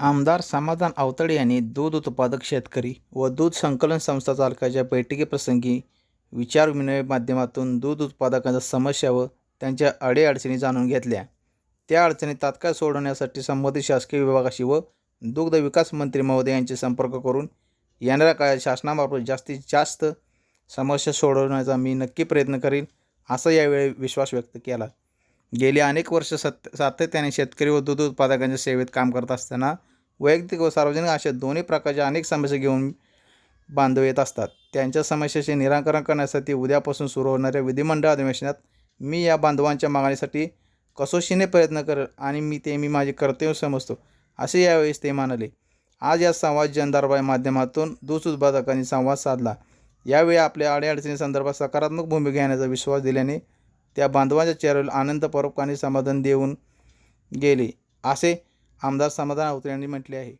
आमदार समाधान अवतडे यांनी दूध उत्पादक शेतकरी व दूध संकलन संस्था चालकाच्या बैठकीप्रसंगी विचारविनिमय माध्यमातून दूध उत्पादकांच्या समस्या व त्यांच्या अडीअडचणी जाणून घेतल्या. त्या अडचणी तात्काळ सोडवण्यासाठी संबंधित शासकीय विभागाशी व दुग्ध विकास मंत्री महोदय यांचे संपर्क करून येणाऱ्या काळात शासनामार्फत जास्तीत जास्त समस्या सोडवण्याचा मी नक्की प्रयत्न करीन असा यावेळी विश्वास व्यक्त केला. गेली अनेक वर्ष सत सातत्याने शेतकरी व दूध उत्पादकांच्या सेवेत काम करत असताना वैयक्तिक व सार्वजनिक अशा दोन्ही प्रकारच्या अनेक समस्या घेऊन बांधव येत असतात. त्यांच्या समस्येचे निराकरण करण्यासाठी उद्यापासून सुरू होणाऱ्या विधिमंडळ अधिवेशनात मी या बांधवांच्या मागणीसाठी कसोशीने प्रयत्न करेल आणि मी ते मी माझे कर्तव्य समजतो असे यावेळेस ते म्हणाले. आज या संवाद जनदारबाई माध्यमातून दूध उत्पादकांनी संवाद साधला. यावेळी आपल्या अडीअडचणी संदर्भात सकारात्मक भूमिका घेण्याचा विश्वास दिल्याने त्या बांधवांच्या चेहऱ्यावर आनंद परोपकाने समाधान देऊन गेले असे आमदार समाधान आवते यांनी म्हटले आहे.